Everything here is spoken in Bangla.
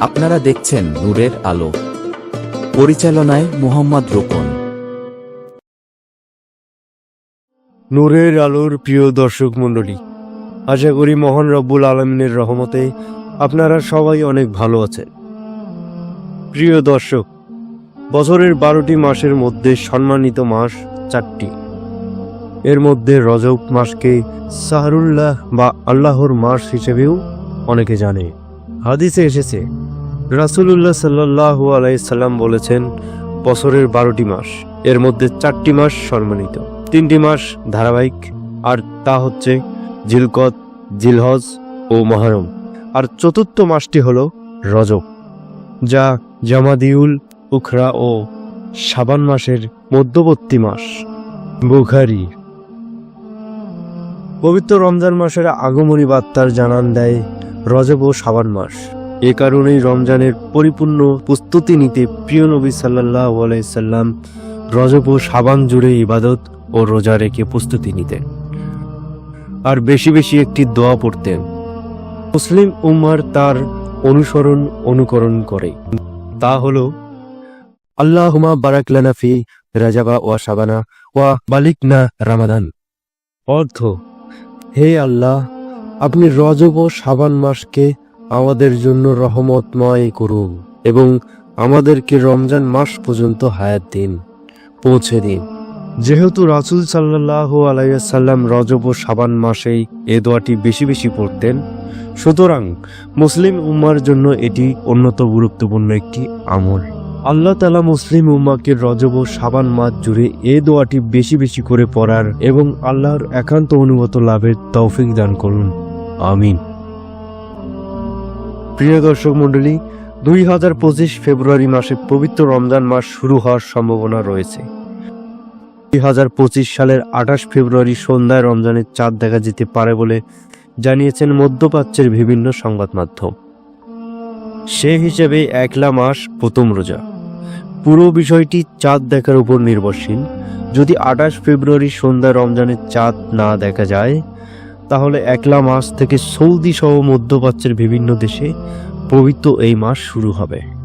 আপনারা দেখছেন নূরের আলো। পরিচালনায় মোহাম্মদ রোকন। নূরের আলোর প্রিয় দর্শক মণ্ডলী, আশা করি মহান রব্বুল আলমিনের রহমতে আপনারা সবাই অনেক ভালো আছেন। প্রিয় দর্শক, বছরের বারোটি মাসের মধ্যে সম্মানিত মাস চারটি। এর মধ্যে রজব মাসকে সাহরুল্লাহ বা আল্লাহর মাস হিসেবেও অনেকে জানে। হাদিসে এসেছে রাসূলুল্লাহ সাল্লাল্লাহু আলাইসাল্লাম বলেছেন, বছরের বারোটি মাস, এর মধ্যে চারটি মাস সম্মানিত। তিনটি মাস ধারাবাহিক, আর তা হচ্ছে জিলকত, জিলহজ ও মহরম। আর চতুর্থ মাসটি হল রজব, যা জামাদিউল উখরা ও সাবান মাসের মধ্যবর্তী মাস। বুখারি। পবিত্র রমজান মাসের আগমনী বার্তার জানান দেয় রজব ও সাবান মাস। এ কারণেই রমজানের পরিপূর্ণ প্রস্তুতি নিতে প্রিয় নবী সাল্লাহ আলাইসাল্লাম রজব ও সাবান জুড়ে ইবাদত ও রোজা রেখে প্রস্তুতি নিতেন। আর বেশি বেশি একটি দোয়া পড়তেন। মুসলিম উম্মার তার অনুসরণ অনুকরণ করে। তা হলো আল্লাহুমা বারাক লানা ফি রাজাবা ওয়া সাবানা ওয়া বালিক না রামাদান। অর্থ, হে আল্লাহ, আপনি রজব ও সাবান মাসকে আমাদের জন্য রহমতময় করুন এবং আমাদেরকে রমজান মাস পর্যন্ত হায়াত দিন, পৌঁছে দিন। যেহেতু রাসুল সাল্লাহ আলাইসাল্লাম রজব ও সাবান মাসেই এ দোয়াটি বেশি বেশি পড়তেন, সুতরাং মুসলিম উম্মার জন্য এটি অন্যত গুরুত্বপূর্ণ একটি আমল। আল্লাহ তালা মুসলিম উম্মাকে রজব ও সাবান মাস জুড়ে এ দোয়াটি বেশি বেশি করে পড়ার এবং আল্লাহর একান্ত অনুগত লাভের তৌফিক দান করুন। আমিন। প্রিয় দর্শক মণ্ডলী, দুই হাজার পঁচিশ ফেব্রুয়ারি মাসে পবিত্র রমজান মাস শুরু হওয়ার সম্ভাবনা রয়েছে। দুই হাজার পঁচিশ সালের আঠাশ ফেব্রুয়ারি সন্ধ্যায় রমজানের চাঁদ দেখা যেতে পারে বলে জানিয়েছেন মধ্যপ্রাচ্যের বিভিন্ন সংবাদ মাধ্যম। সে হিসেবে একলা মাস প্রথম রোজা। পুরো বিষয়টি চাঁদ দেখার উপর নির্ভরশীল। যদি আঠাশ ফেব্রুয়ারি সন্ধ্যায় রমজানের চাঁদ না দেখা যায় তাহলে একলা মাস থেকে সৌদি সহ মধ্যপ্রাচ্যের বিভিন্ন দেশে পবিত্র এই মাস শুরু হবে।